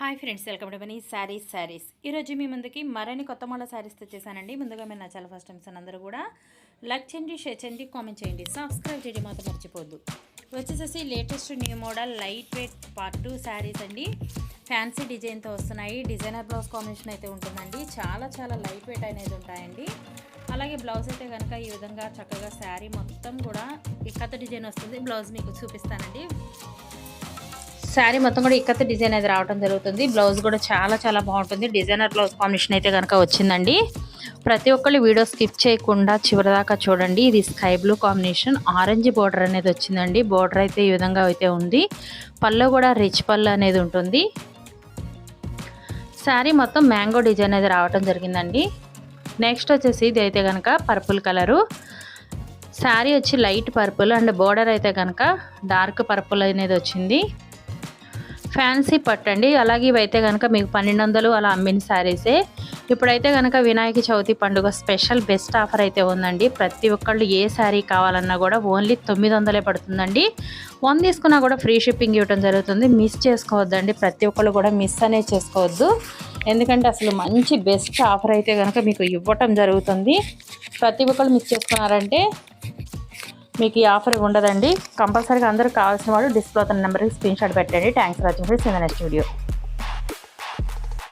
Hi friends welcome to Mani sarees sarees ఈరోజు మీ ముందుకి మరిన్ని కొత్త మోడల్ శారీస్ తెచ్చేసానండి. ముందుగా మీరు చాలా ఫస్ట్ టైమ్స్ అందరూ కూడా లైక్ చేయండి షేర్ చేయండి కామెంట్ చేయండి. సబ్స్క్రైబ్ చేయడం మాత్రం మర్చిపోద్దు వచ్చేసేసి latest new model light weight part two sarees అండి ఫ్యాన్సీ డిజైన్తో వస్తున్నాయి. డిజైనర్ బ్లౌజ్ కాంబినేషన్ అయితే ఉంటుందండి. చాలా చాలా లైట్ వెయిట్ అనేది ఉంటాయండి. అలాగే బ్లౌజ్ అయితే కనుక ఈ విధంగా చక్కగా శారీ మొత్తం కూడా కథ డిజైన్ వస్తుంది. బ్లౌజ్ మీకు చూపిస్తానండి. శారీ మొత్తం కూడా ఇక్కత డిజైన్ అయితే రావడం జరుగుతుంది. బ్లౌజ్ కూడా చాలా చాలా బాగుంటుంది. డిజైనర్ బ్లౌజ్ కాంబినేషన్ అయితే కనుక వచ్చిందండి. ప్రతి ఒక్కళ్ళు వీడియో స్కిప్ చేయకుండా చివరిదాకా చూడండి. ఇది sky blue combination. Orange border అనేది వచ్చిందండి. బోర్డర్ అయితే ఈ విధంగా అయితే ఉంది. పళ్ళు కూడా రిచ్ పళ్ళు అనేది ఉంటుంది. శారీ మొత్తం మ్యాంగో డిజైన్ అయితే రావడం జరిగిందండి. నెక్స్ట్ వచ్చేసి ఇది అయితే కనుక పర్పుల్ కలరు. శారీ వచ్చి లైట్ పర్పుల్ అండ్ బోర్డర్ అయితే కనుక డార్క్ పర్పుల్ అనేది వచ్చింది. ఫ్యాన్సీ పట్టండి అలాగే ఇవైతే కనుక మీకు పన్నెండు వందలు అలా అమ్మిన శారీసే. ఇప్పుడైతే కనుక వినాయక చవితి పండుగ స్పెషల్ బెస్ట్ ఆఫర్ అయితే ఉందండి. ప్రతి ఒక్కళ్ళు ఏ శారీ కావాలన్నా కూడా ఓన్లీ తొమ్మిది వందలే పడుతుందండి. వన్ తీసుకున్నా కూడా ఫ్రీ షిప్పింగ్ ఇవ్వడం జరుగుతుంది. మిస్ చేసుకోవద్దండి. ప్రతి ఒక్కళ్ళు కూడా మిస్ అనేది చేసుకోవద్దు. ఎందుకంటే అసలు మంచి బెస్ట్ ఆఫర్ అయితే కనుక మీకు ఇవ్వటం జరుగుతుంది. ప్రతి ఒక్కళ్ళు మిస్ చేసుకున్నారంటే మీకు ఈ ఆఫర్ ఉండదండి. కంపల్సరీగా అందరూ కావాల్సిన వాళ్ళు డిస్ప్లే తన నెంబర్కి స్క్రీన్ షాట్ పెట్టండి. Thanks for watching. Friends in the next video